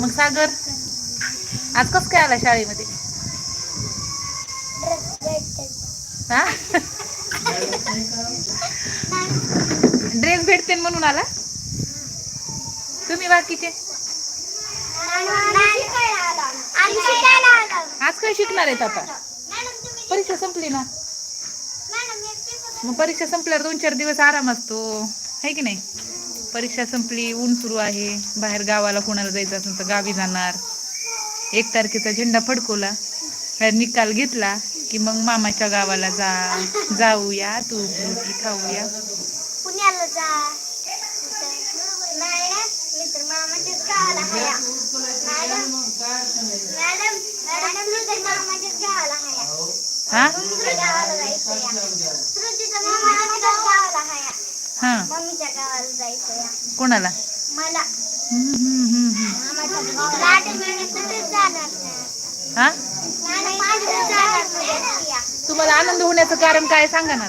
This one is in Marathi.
मग सागर? आज कस काय आला शाळेमध्ये? हा? ड्रेस भेटते म्हणून आला? तुम्ही बाकीचे? आज काय शिकणार आहेत आता? परीक्षा संपली ना? मग परीक्षा संपल्यावर दोन चार दिवस आराम असतो. है की नाही? परीक्षा संपली ऊन सुरू आहे. बाहेर गावाला कोणाला जायचं असेल तर गावी जाणार. एक तारखेचा झेंडा फडकवला. निकाल घेतला की मग मामाच्या गावाला जा. जाऊया तू की खाऊया. पुण्याला जा. गावाला मॅडम मॅडम मॅडम मी तर मामाच्याच गावाला हया हा दुसऱ्या गावाला जायचं या श्रुतीचं मामाच्याच गावाला हा? कोणाला? हा. तुम्हाला आनंद होण्याचं कारण काय सांगा ना.